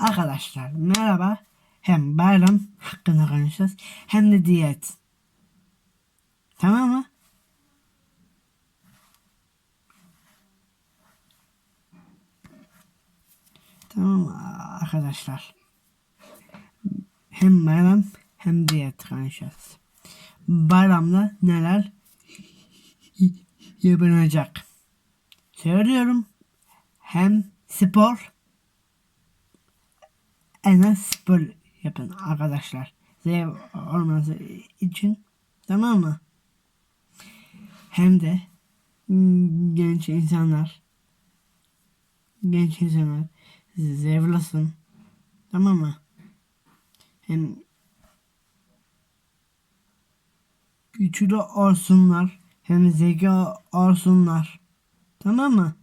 Arkadaşlar merhaba. Hem bayram hakkında konuşacağız hem de diyet. Tamam mı? Tamam arkadaşlar? Hem bayram hem diyet konuşacağız. Bayramda neler yapılacak? Söylüyorum. Hem spor en az spor yapın arkadaşlar. Zayıf olması için tamam mı? Hem de mm, genç insanlar genç insanlar zevlasın tamam mı? Hem güçlü olsunlar hem zeki olsunlar tamam mı?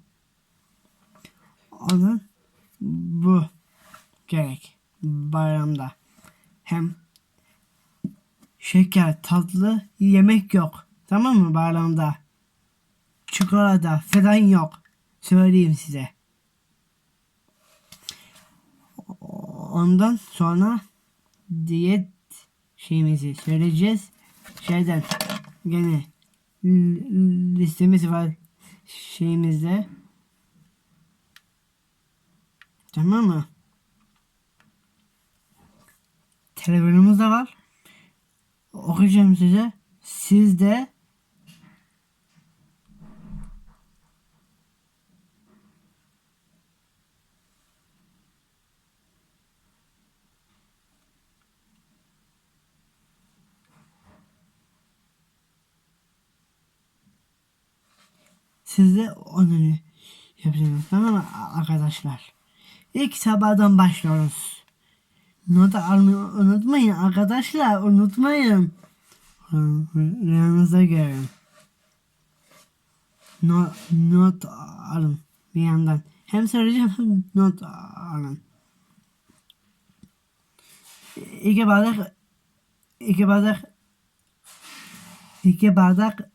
Onun bu gerek bayramda. Hem şeker, tatlı yemek yok. Tamam mı bayramda? Çikolata falan yok. Söyleyeyim size. Ondan sonra diyet şeyimizi söyleyeceğiz. Şeyden gene listemiz var şeyimizde. Tamam mı? Telefonumuz da var. Okuyacağım size. Siz de Siz de onu yapacaksınız. Tamam mı arkadaşlar? İlk sabahdan başlıyoruz. Not almayı unutmayın arkadaşlar. Unutmayın. Yanınıza gelin. Not, not alın bir yandan. Hem söyleyeceğim hem not alın. İki bardak iki bardak iki bardak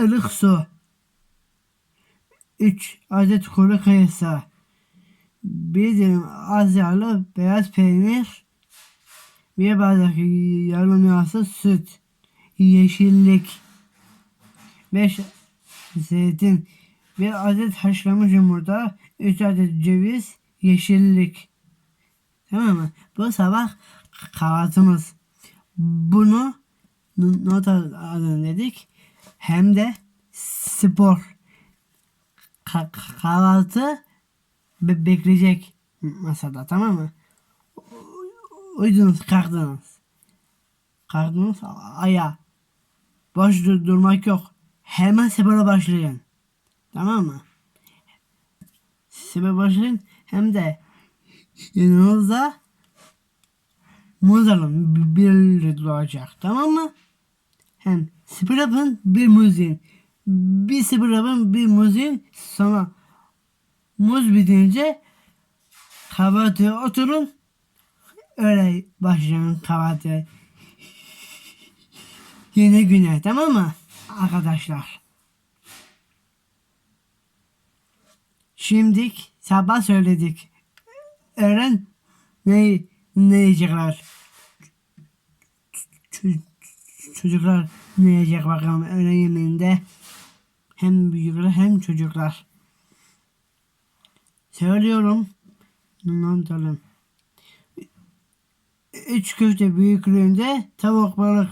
ılık su. 3 adet kuru kayısı. Bir dilim az yağlı beyaz peynir. Bir bardak yarım yağsız süt. Yeşillik. 5 zeytin. Bir adet haşlanmış yumurta. 3 adet ceviz. Yeşillik. Tamam mı? Bu sabah kahvaltımız. Bunu not alın dedik. Hem de spor ka- kahvaltı be- bekleyecek masada tamam mı? Uydunuz kalktınız. Kalktınız aya. Boş dur- durmak yok. Hemen spora başlayın. Tamam mı? Spora başlayın. Hem de yanınızda muz alın. Bir- litre olacak. Tamam mı? Hem spor bir muz yiyin. Bir spor bir muz yiyin. Sonra muz bitince kahvaltıya oturun. Öyle başlayın kahvaltıya. Yeni güne tamam mı arkadaşlar? Şimdi sabah söyledik. Öğren ne, ne yiyecekler? Çocuklar ne yiyecek bakalım öğlen yemeğinde. Hem büyükler hem çocuklar. Söylüyorum. Not alın. Üç köfte büyüklüğünde tavuk balık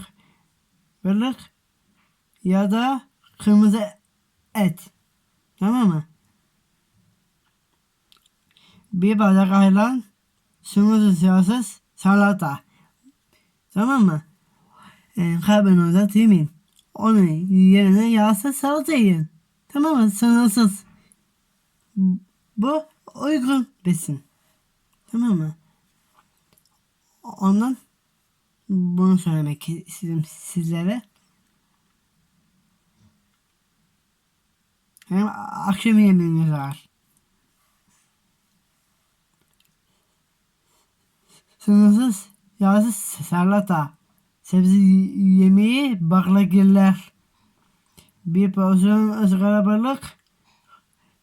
balık ya da kırmızı et. Tamam mı? Bir bardak ayran, sınırsız siyasız salata. Tamam mı? E, karbonhidrat yemeyin. Onun yerine yağsız salata yiyin. Tamam mı? Sınırsız. Bu uygun besin. Tamam mı? Ondan bunu söylemek istedim sizlere. Hem akşam yemeğiniz var. Sınırsız yağsız salata. Sebze yemeği baklagiller. Bir porsiyon ızgara balık.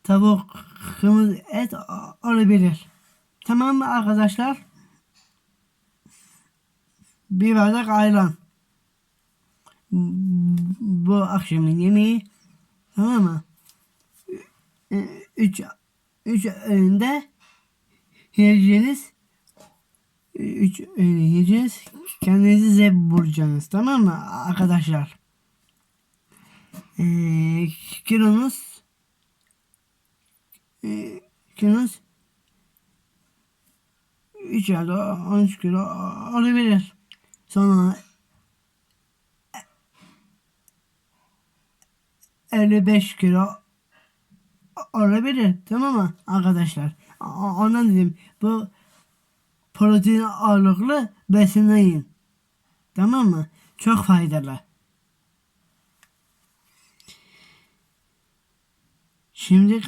Tavuk, kırmızı et olabilir. Tamam mı arkadaşlar? Bir bardak ayran. Bu akşamın yemeği. Tamam mı? Üç, üç öğünde yiyeceğiniz üç öğün yiyeceğiniz kendinizi zevk bulacaksınız tamam mı arkadaşlar? Ee, kilonuz kilonuz 3 ya da 13 kilo olabilir. Sonra 55 kilo olabilir. Tamam mı arkadaşlar? Ondan dedim bu protein ağırlıklı besinleyin. Tamam mı? Çok faydalı. Şimdi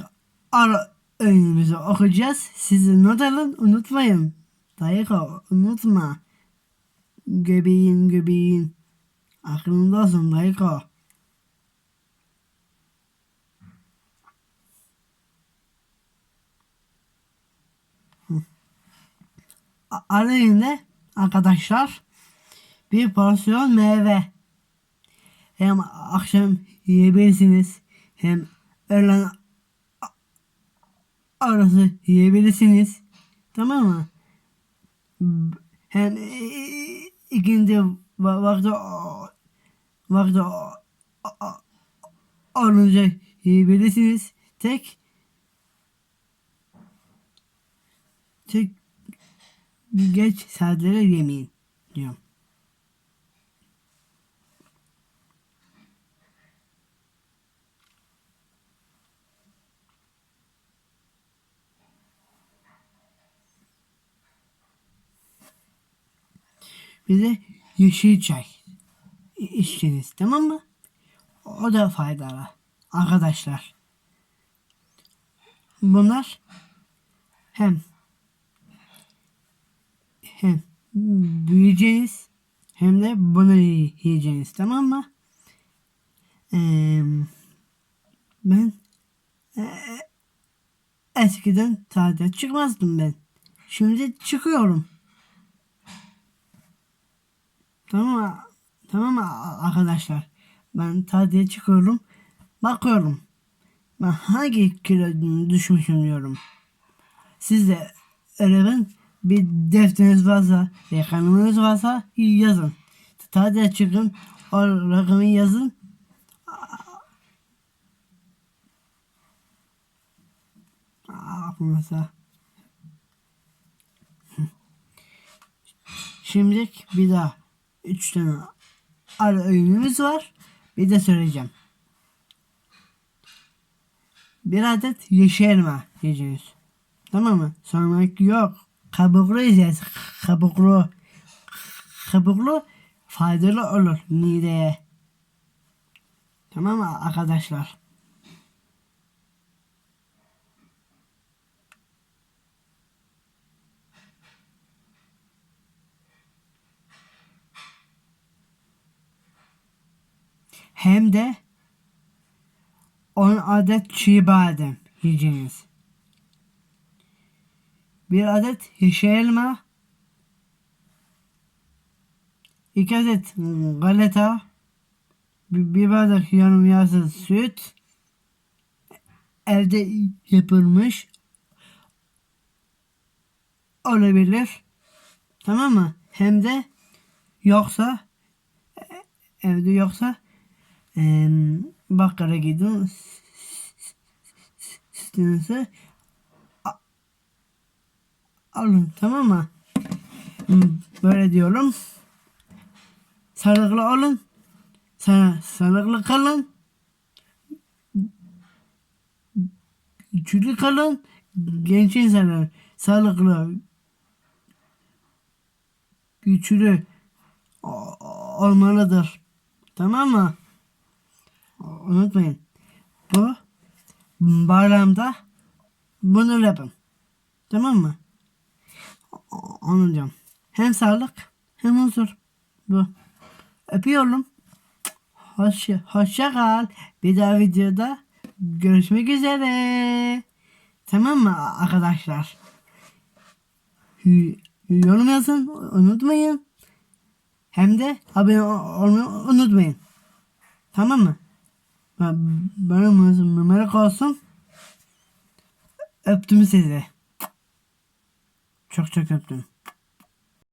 ara öğünümüzü okuyacağız. Sizi not alın unutmayın. Dayıko unutma. Göbeğin göbeğin. Aklında olsun Dayıko. A- Ara öğünde arkadaşlar bir porsiyon meyve. Hem akşam yiyebilirsiniz hem öğlen arası yiyebilirsiniz. Tamam mı? Hem i- ikindi va- vakti vakti olunca yiyebilirsiniz. Tek tek geç saatlere yemeyin diyorum. Bir de yeşil çay içtiniz tamam mı? O da faydalı arkadaşlar. Bunlar hem hem büyüyeceğiniz hem de bunu yi- yiyeceğiniz tamam mı? Ee, ben e, eskiden tatile çıkmazdım ben. Şimdi çıkıyorum. Tamam mı? Tamam mı arkadaşlar? Ben tatile çıkıyorum. Bakıyorum. Ben hangi kilo düşmüşüm diyorum. Siz de ben bir defteriniz varsa kaleminiz varsa yazın. Tatile çıkın. O rakamı yazın. Aklınıza. Şimdi bir daha üç tane ara öğünümüz var. Bir de söyleyeceğim. Bir adet yeşil elma yiyeceğiz. Tamam mı? Sonraki yok. Kabuklu yiyeceğiz. Kabuklu. Kabuklu faydalı olur mideye. Tamam mı arkadaşlar? Hem de 10 adet çiğ badem yiyeceğiniz. Bir adet yeşil elma. iki adet galeta. Bir, bir bardak yarım yağsız süt. Evde yapılmış olabilir. Tamam mı? Hem de yoksa evde yoksa e, bakkala gidin sütünüzü a- alın tamam mı? Hmm, Böyle diyorum. Sağlıklı olun. Sa sağlıklı kalın. Güçlü kalın. Genç insanlar sağlıklı güçlü olmalıdır. Tamam mı? Unutmayın. Bu bayramda bunu yapın. Tamam mı? Onu diyorum. Hem sağlık hem huzur. Bu. Öpüyorum. Hoşça, hoşça kal. Bir daha videoda görüşmek üzere. Tamam mı arkadaşlar? yorum yazın unutmayın. Hem de abone ol- olmayı unutmayın. Tamam mı? Ben- Benim numara olsun. Öptüm sizi. Çok çok öptüm.